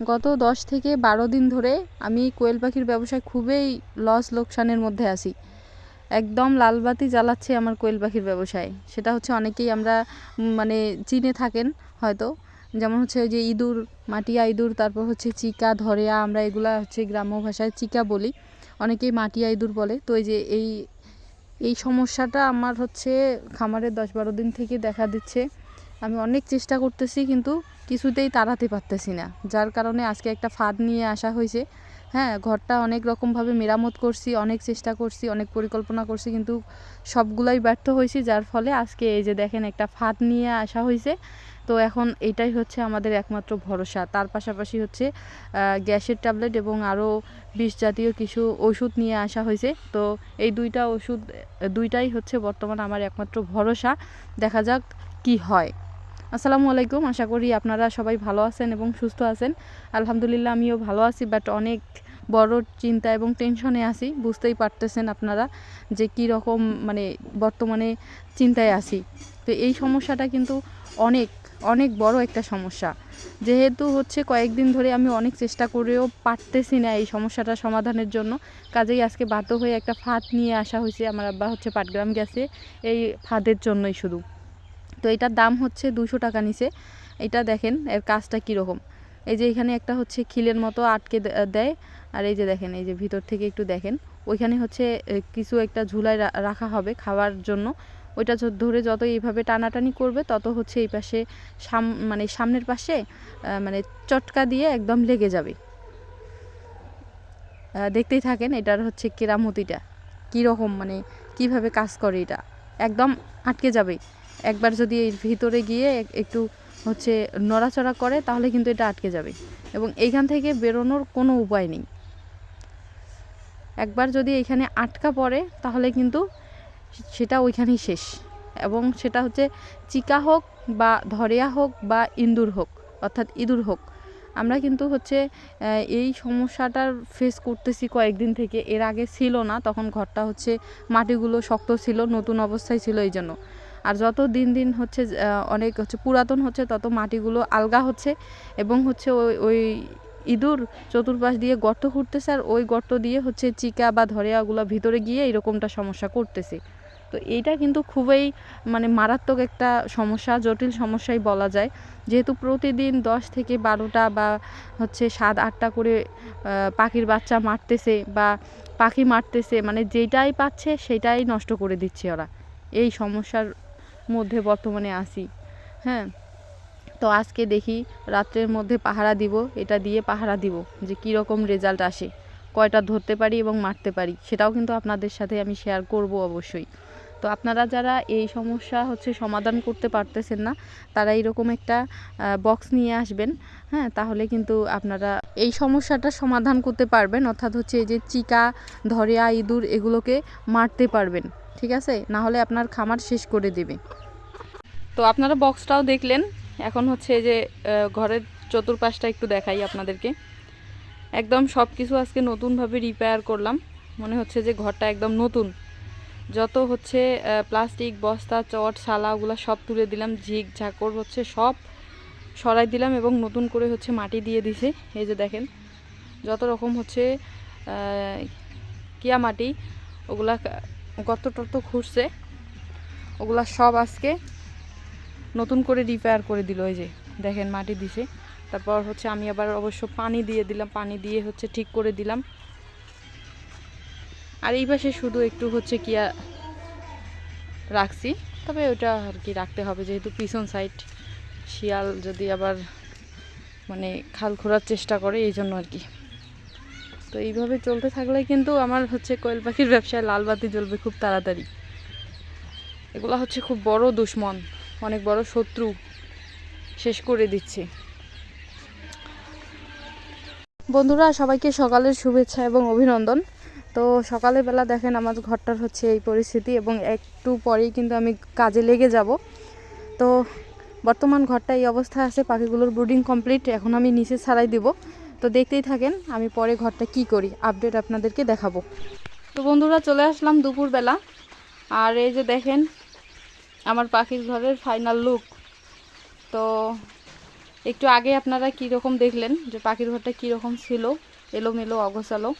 গত দশ থেকে বারো দিন ধরে আমি কোয়েল পাখির ব্যবসায় খুবই লস লোকসানের মধ্যে আছি। একদম লালবাতি জ্বালাচ্ছে আমার কোয়েল পাখির ব্যবসায়। সেটা হচ্ছে অনেকেই আমরা মানে চিনে থাকেন হয়তো। যেমন হচ্ছে যে ইঁদুর, মাটিয়া ইঁদুর, তারপর হচ্ছে চিকা, ধরেয়া, আমরা এগুলা হচ্ছে গ্রাম্য ভাষায় চিকা বলি। অনেকেই মাটিয়া ইঁদুর বলে। তো এই যে এই এই সমস্যাটা আমার হচ্ছে খামারের দশ বারো দিন থেকে দেখা দিচ্ছে। আমি অনেক চেষ্টা করতেছি কিন্তু কিছুতেই তাড়াতে পারতেছি না। যার কারণে আজকে একটা ফাঁদ নিয়ে আসা হয়েছে। হ্যাঁ ঘরটা অনেক রকমভাবে মেরামত করছি, অনেক চেষ্টা করছি, অনেক পরিকল্পনা করছি, কিন্তু সবগুলাই ব্যর্থ হয়েছি, যার ফলে আজকে এই যে দেখেন একটা ফাঁদ নিয়ে আসা হয়েছে। তো এখন এটাই হচ্ছে আমাদের একমাত্র ভরসা। তার পাশাপাশি হচ্ছে গ্যাসের ট্যাবলেট এবং আরও বিষ জাতীয় কিছু ওষুধ নিয়ে আসা হয়েছে। তো এই দুইটা ওষুধ, দুইটাই হচ্ছে বর্তমান আমার একমাত্র ভরসা। দেখা যাক কি হয়। আসসালামু আলাইকুম। আশা করি আপনারা সবাই ভালো আছেন এবং সুস্থ আছেন। আলহামদুলিল্লাহ আমিও ভালো আছি বাট অনেক বড় চিন্তা এবং টেনশনে আছি। বুঝতেই পারতেছেন আপনারা যে কী রকম মানে বর্তমানে চিন্তায় আছি। তো এই সমস্যাটা কিন্তু অনেক অনেক বড় একটা সমস্যা। যেহেতু হচ্ছে কয়েকদিন ধরে আমি অনেক চেষ্টা করেও পারতেছি না এই সমস্যাটা সমাধানের জন্য। কাজেই আজকে বাধ্য হয়ে একটা ফাঁদ নিয়ে আসা হয়েছে। আমার আব্বা হচ্ছে পাটগ্রাম গেছে এই ফাঁদের জন্যই শুধু। তো এটার দাম হচ্ছে দুশো টাকা নিচে। এটা দেখেন, এর কাজটা কীরকম। এই যে এখানে একটা হচ্ছে খিলের মতো আটকে দেয়। আর এই যে দেখেন, এই যে ভিতর থেকে একটু দেখেন, ওইখানে হচ্ছে কিছু একটা ঝুলায় রা- রাখা হবে খাওয়ার জন্য। ওইটা ধরে যত এইভাবে টানাটানি করবে, তত হচ্ছে এই পাশে সাম মানে সামনের পাশে মানে চটকা দিয়ে একদম লেগে যাবে। দেখতেই থাকেন, এটার হচ্ছে কেরামতিটা। কীরকম মানে কীভাবে কাজ করে এটা। একদম আটকে যাবে একবার যদি এর ভিতরে গিয়ে একটু হচ্ছে নড়াচড়া করে, তাহলে কিন্তু এটা আটকে যাবে। এবং এইখান থেকে বেরোনোর কোনো উপায় নেই। একবার যদি এখানে আটকা পড়ে, তাহলে কিন্তু সেটা ওইখানেই শেষ। এবং সেটা হচ্ছে চিকা হোক বা ধরিয়া হোক বা ইন্দুর হোক, অর্থাৎ ইঁদুর হোক, আমরা কিন্তু হচ্ছে এই সমস্যাটার ফেস করতেছি কয়েকদিন থেকে। এর আগে ছিল না, তখন ঘরটা হচ্ছে মাটিগুলো শক্ত ছিল, নতুন অবস্থায় ছিল এই জন্য আর যত দিন দিন হচ্ছে অনেক হচ্ছে পুরাতন হচ্ছে, তত মাটিগুলো আলগা হচ্ছে এবং হচ্ছে ওই ওই ইঁদুর চতুর্পাশ দিয়ে গর্ত খুঁড়তেছে আর ওই গর্ত দিয়ে হচ্ছে চিকা বা ধরেয়াগুলো ভিতরে গিয়ে এরকমটা সমস্যা করতেছে। তো এইটা কিন্তু খুবই মানে মারাত্মক একটা সমস্যা, জটিল সমস্যাই বলা যায়। যেহেতু প্রতিদিন দশ থেকে বারোটা বা হচ্ছে সাত, আটটা করে পাখির বাচ্চা মারতেছে বা পাখি মারতেছে মানে যেটাই পাচ্ছে সেটাই নষ্ট করে দিচ্ছে ওরা। এই সমস্যার মধ্যে বর্তমানে আসি। হ্যাঁ? তো আজকে দেখি রাত্রের মধ্যে পাহারা দিব, এটা দিয়ে পাহারা দিব, যে কী রকম রেজাল্ট আসে। কয়টা ধরতে পারি এবং মারতে পারি, সেটাও কিন্তু আপনাদের সাথে আমি শেয়ার করব অবশ্যই। তো আপনারা যারা এই সমস্যা হচ্ছে সমাধান করতে পারতেছেন না, তারা এরকম একটা বক্স নিয়ে আসবেন হ্যাঁ? তাহলে কিন্তু আপনারা এই সমস্যাটা সমাধান করতে পারবেন, অর্থাৎ হচ্ছে এই যে চিকা, ধরেয়া, ইঁদুর এগুলোকে মারতে পারবেন। ঠিক আছে? না হলে আপনার খামার শেষ করে দেবে। তো আপনারা বক্সটাও দেখলেন। এখন হচ্ছে যে ঘরের চতুর্পাশটা একটু দেখাই আপনাদেরকে। একদম সব কিছু আজকে নতুনভাবে রিপেয়ার করলাম। মনে হচ্ছে যে ঘরটা একদম নতুন। যত হচ্ছে প্লাস্টিক বস্তা, চট সালা ওগুলো সব তুলে দিলাম। ঝিক ঝাকড় হচ্ছে সব সরাই দিলাম এবং নতুন করে হচ্ছে মাটি দিয়ে দিছে। এই যে দেখেন, যত রকম হচ্ছে কিয়া মাটি, ওগুলা কা- গর্ত টর্ত খুঁড়ছে ওগুলা সব আজকে নতুন করে রিপেয়ার করে দিল এই যে, দেখেন মাটি দিছে। তারপর হচ্ছে আমি আবার অবশ্য পানি দিয়ে দিলাম, পানি দিয়ে হচ্ছে ঠিক করে দিলাম। আর এই পাশে শুধু একটু হচ্ছে কিয়া রাখছি। তবে ওটা আর কি রাখতে হবে, যেহেতু পিছন সাইড শিয়াল যদি আবার মানে খাল খোঁড়ার চেষ্টা করে, এই জন্য আর কি। তো এইভাবে চলতে থাকলে কিন্তু আমার হচ্ছে কোয়েল পাখির ব্যবসায় লাল বাতি জ্বলবে খুব তাড়াতাড়ি। এগুলো হচ্ছে খুব বড় দুশ্মন, অনেক বড় শত্রু শেষ করে দিচ্ছে। বন্ধুরা, সবাইকে সকালের শুভেচ্ছা এবং অভিনন্দন। তো সকালের বেলা দেখেন আমার ঘরটার হচ্ছে এই পরিস্থিতি এবং একটু পরেই কিন্তু আমি কাজে লেগে যাব। তো বর্তমান ঘরটা এই অবস্থায় আছে, পাখিগুলোর ব্রুডিং কমপ্লিট, এখন আমি নিচে ছাড়াই দিব। তো দেখতেই থাকেন আমি পরে ঘরটা কি করি আপডেট আপনাদেরকে দেখাবো। তো বন্ধুরা, চলে আসলাম দুপুরবেলা। আর এই যে দেখেন, আমার পাখির ঘরের ফাইনাল লুক তো একটু আগে আপনারা কীরকম দেখলেন যে পাখির ঘরটা কীরকম ছিল, এলোমেলো, অগোছালো।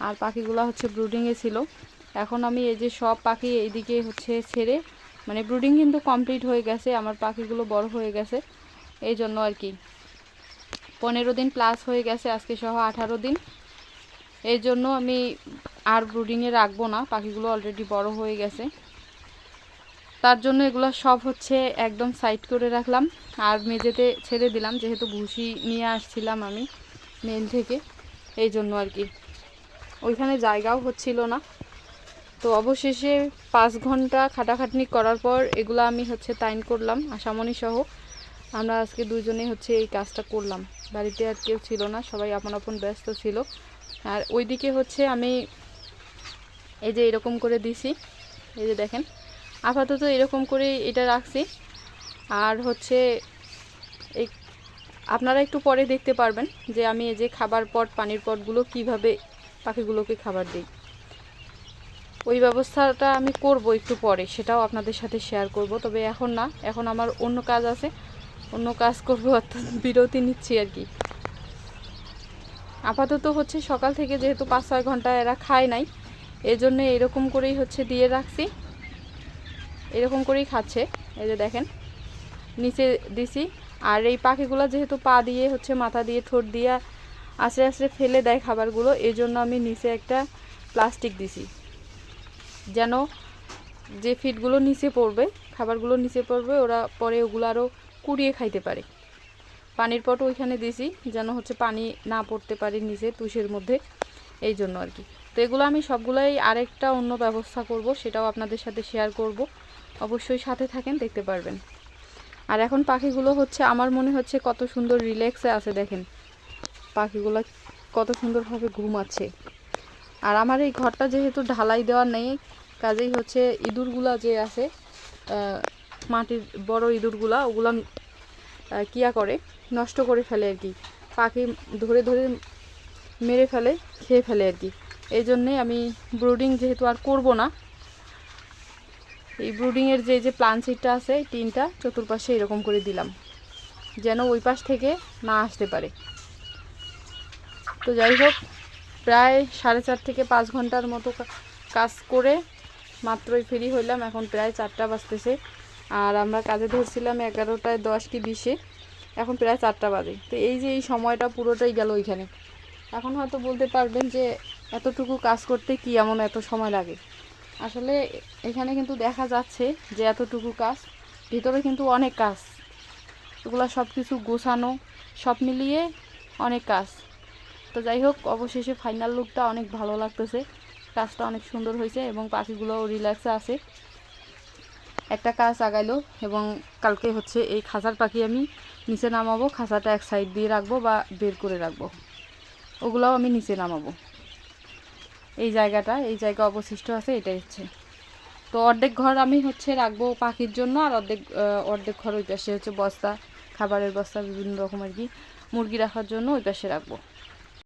আর পাখিগুলো হচ্ছে ব্রুডিংয়ে ছিল। এখন আমি এই যে সব পাখি এইদিকে হচ্ছে ছেড়ে মানে ব্রুডিং কিন্তু কমপ্লিট হয়ে গেছে, আমার পাখিগুলো বড় হয়ে গেছে। এই জন্য আর কি। পনেরো দিন প্লাস হয়ে গেছে, আজকে সহ আঠারো দিন। এই জন্য আমি আর ব্রুডিংয়ে রাখব না পাখিগুলো অলরেডি বড় হয়ে গেছে। তার জন্য এগুলো সব হচ্ছে একদম সাইড করে রাখলাম। আর মেঝেতে ছেড়ে দিলাম, যেহেতু ভুসি নিয়ে আসছিলাম আমি মেল থেকে, এই জন্য আর কি। ওইখানে জায়গাও হচ্ছিল না। তো অবশেষে পাঁচ ঘণ্টা খাটাখাটনি করার পর এগুলো আমি হচ্ছে তাইন করলাম, আশামণি সহ। আমরা আজকে দুজনে হচ্ছে এই কাজটা করলাম। বাড়িতে আর কেউ ছিল না, সবাই আপন আপন ব্যস্ত ছিল। আর ওইদিকে হচ্ছে আমি এই যে এরকম করে দিছি, এই যে দেখেন। আপাতত এরকম করে এটা রাখছি। আর হচ্ছে এই আপনারা একটু পরে দেখতে পারবেন যে আমি এই যে খাবার পট, পানির পটগুলো কীভাবে পাখিগুলোকে খাবার দিই। ওই ব্যবস্থাটা আমি করব একটু পরে, সেটাও আপনাদের সাথে শেয়ার করব। তবে এখন না, এখন আমার অন্য কাজ আছে। অন্য কাজ করব, অর্থাৎ বিরতি নিচ্ছি আর কি। আপাতত হচ্ছে সকাল থেকে যেহেতু পাঁচ ছয় ঘণ্টা এরা খায় নাই এই জন্য এরকম করেই হচ্ছে দিয়ে রাখছি। এরকম করেই খাচ্ছে, এই যে দেখেন, নিচে দিছি। আর এই পাখিগুলো যেহেতু পা দিয়ে হচ্ছে মাথা দিয়ে ঠোঁট দিয়ে আস্তে আস্তে ফেলে দেয় খাবারগুলো এই জন্য আমি নিচে একটা প্লাস্টিক দিছি। যেন যে ফিডগুলো নিচে পড়বে, খাবারগুলো নিচে পড়বে, ওরা পরে ওগুলো আরও কুড়িয়ে খাইতে পারে। পানির পট ওইখানে দিছি, যেন হচ্ছে পানি না পড়তে পারে নিচে তুষের মধ্যে, এই জন্য আর কি। তো এগুলো আমি সবগুলোই আরেকটা অন্য ব্যবস্থা করব, সেটাও আপনাদের সাথে শেয়ার করব। অবশ্যই সাথে থাকেন, দেখতে পারবেন। আর এখন পাখিগুলো হচ্ছে, আমার মনে হচ্ছে কত সুন্দর রিল্যাক্সে আছে, দেখেন। পাখিগুলো কত সুন্দরভাবে ঘুমাচ্ছে। আর আমার এই ঘরটা যেহেতু ঢালাই দেওয়া নেই, কাজেই হচ্ছে ইঁদুরগুলা যে আছে মাটির বড় ইঁদুরগুলা, ওগুলা কিয়া করে, নষ্ট করে ফেলে আর কি। পাখি ধরে ধরে মেরে ফেলে, খেয়ে ফেলে আর কি। এই জন্যে আমি ব্রুডিং যেহেতু আর করব না, এই ব্রুডিংয়ের যে যে প্লান সিটটা আছে টিনটা চতুর্পাশে এরকম করে দিলাম, যেন ওই পাশ থেকে না আসতে পারে। তো যাই হোক, প্রায় সাড়ে চার থেকে পাঁচ ঘণ্টার মতো কাজ করে মাত্রই ফ্রি হইলাম, এখন প্রায় চারটা বাজতেছে। আর আমরা কাজে ধরছিলাম এগারোটায় দশ কি বিশে। এখন প্রায় চারটা বাজে। তো এই যে এই সময়টা পুরোটাই গেল ওইখানে। এখন হয়তো বলতে পারবেন যে এতটুকু কাজ করতে কি এমন এত সময় লাগে? আসলে এখানে কিন্তু দেখা যাচ্ছে যে এতটুকু কাজ, ভিতরে কিন্তু অনেক কাজ। এগুলো সব কিছু গোছানো, সব মিলিয়ে অনেক কাজ। তো যাই হোক, অবশেষে ফাইনাল লুকটা অনেক ভালো লাগতেছে। কাজটা অনেক সুন্দর হয়েছে এবং পাখিগুলোও রিল্যাক্সে আছে। একটা কাজ আগাইলো এবং কালকে হচ্ছে এই খাঁচার পাখি আমি নিচে নামাবো, খাঁচাটা এক সাইড দিয়ে রাখব বা বের করে রাখব। ওগুলোও আমি নিচে নামাবো। এই জায়গাটা, এই জায়গা অবশিষ্ট আছে, এটাই হচ্ছে। তো অর্ধেক ঘর আমি হচ্ছে রাখব পাখির জন্য আর অর্ধেক অর্ধেক ঘর ওই পাশে হচ্ছে বস্তা, খাবারের বস্তা বিভিন্ন রকম আর কি, মুরগি রাখার জন্য ওই পাশে রাখব।